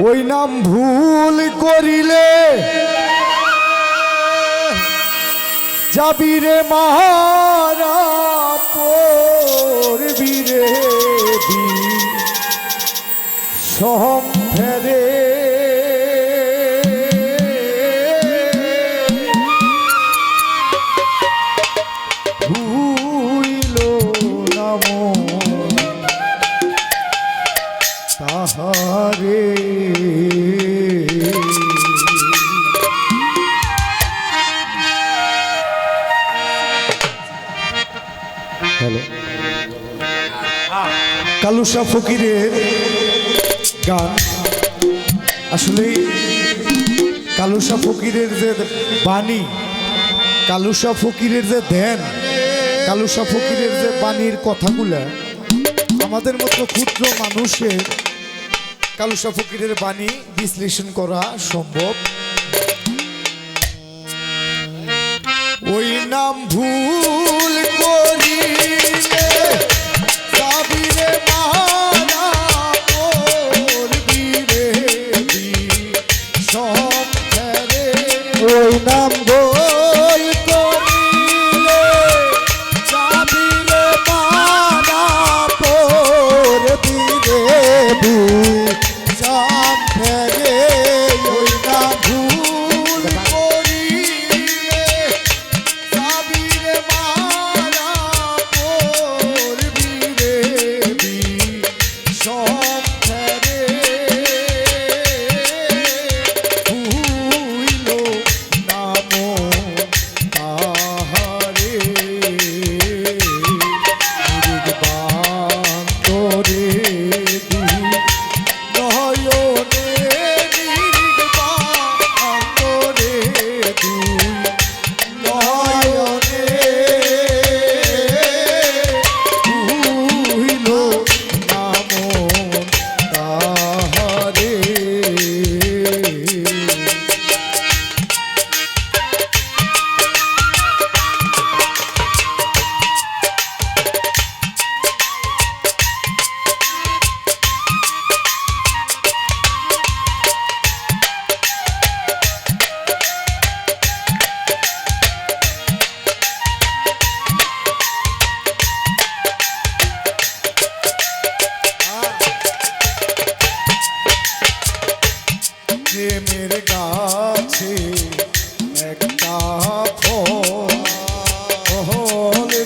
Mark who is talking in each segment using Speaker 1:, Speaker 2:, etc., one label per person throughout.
Speaker 1: ওই নাম ভুল করিলে যাবি রে মহারা পড়বি রে সহম ফেরে। তাহারে মনুষা ফকিরের গান। আসলে কালুসা ফকিরের যে বাণী, কালুসা ফকিরের যে ধ্যান, কালুসা ফকিরের যে বাণীর কথাগুলো, আমাদের মতো ক্ষুদ্র মানুষের কালুসা ফকিরের বাণী বিশ্লেষণ করা সম্ভব।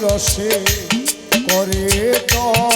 Speaker 1: রসে করে তো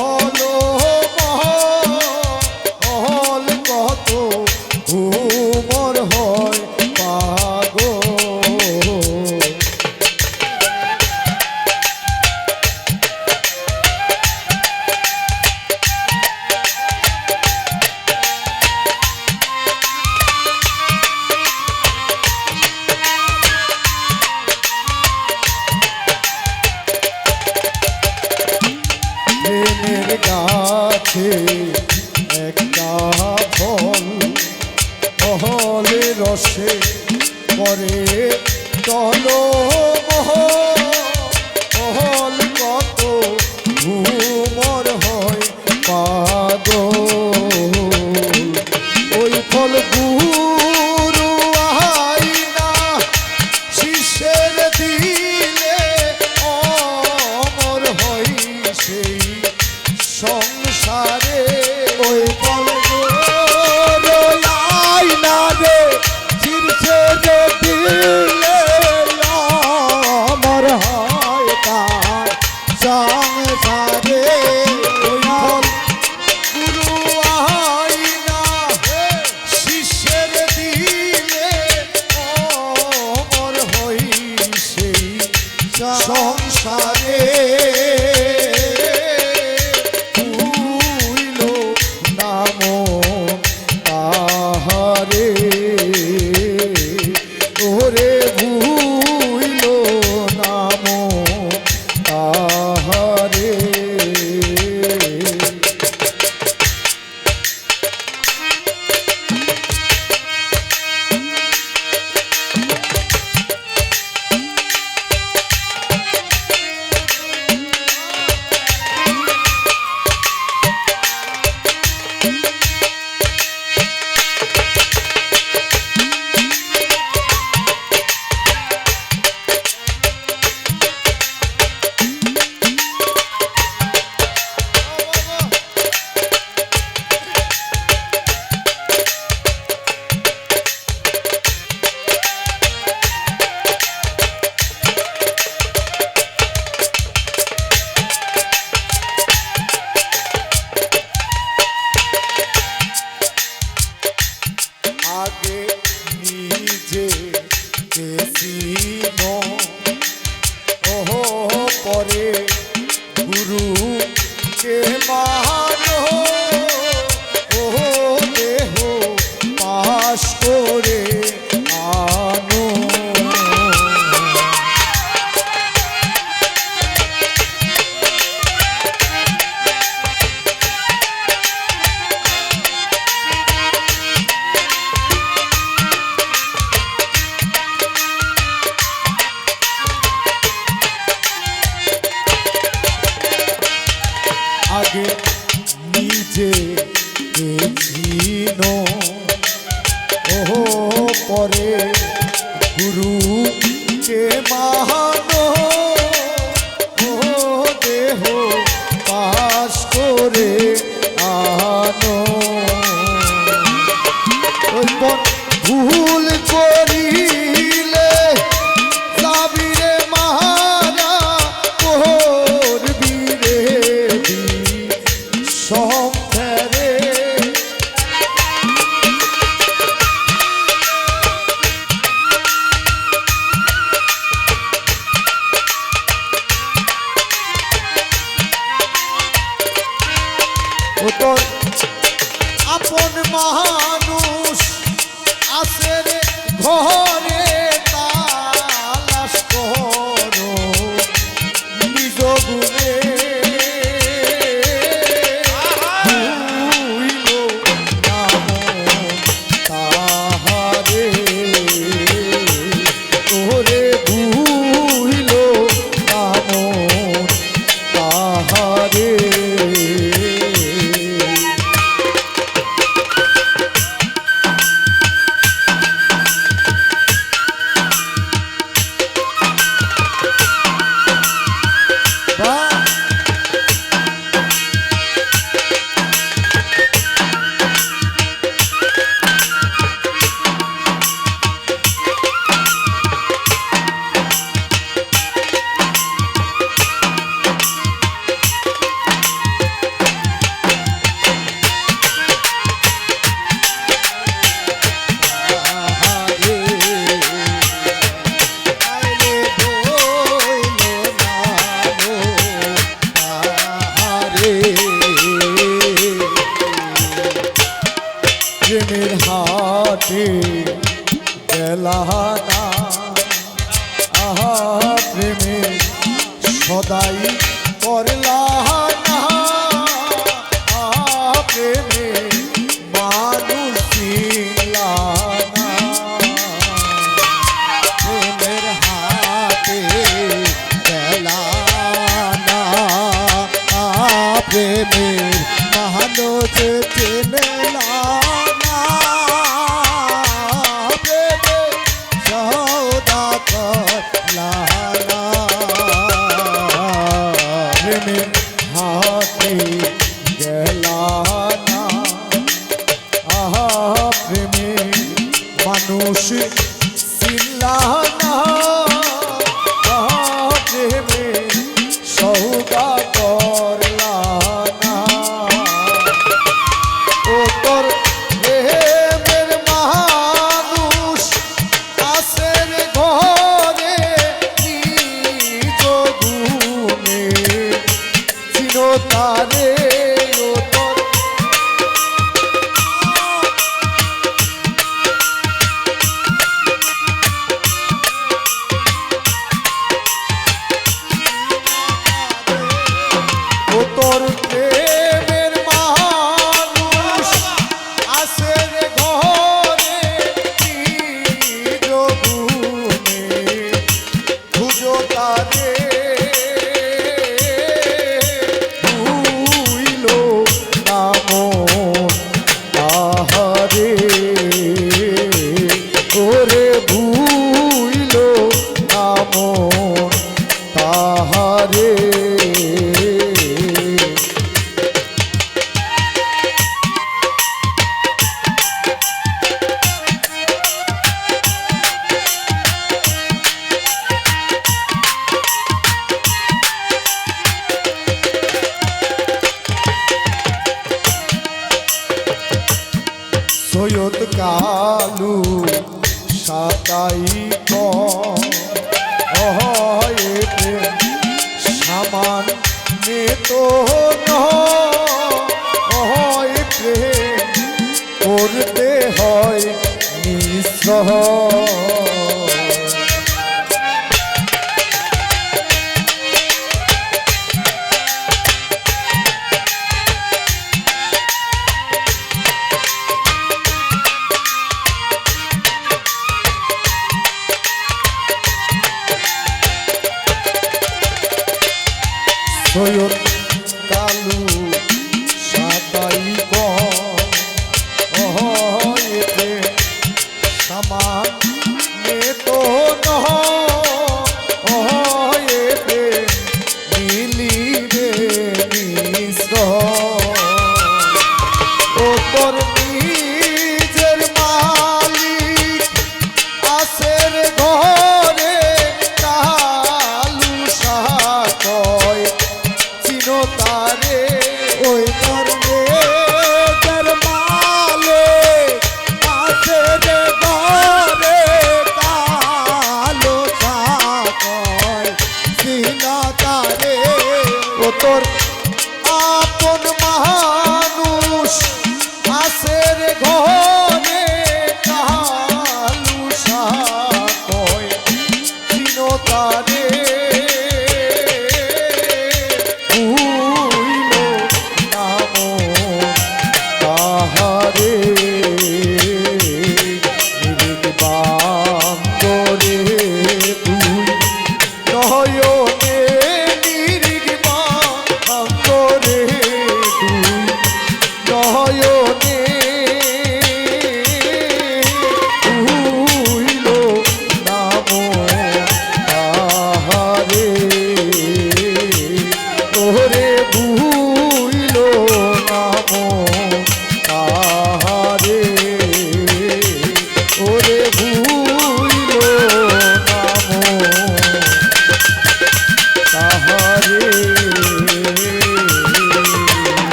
Speaker 1: আগে নিজে আপন মহানুষ আসে ঘর। me. সামান নে তো নয় প্রেম। করতে হয় নিঃসহ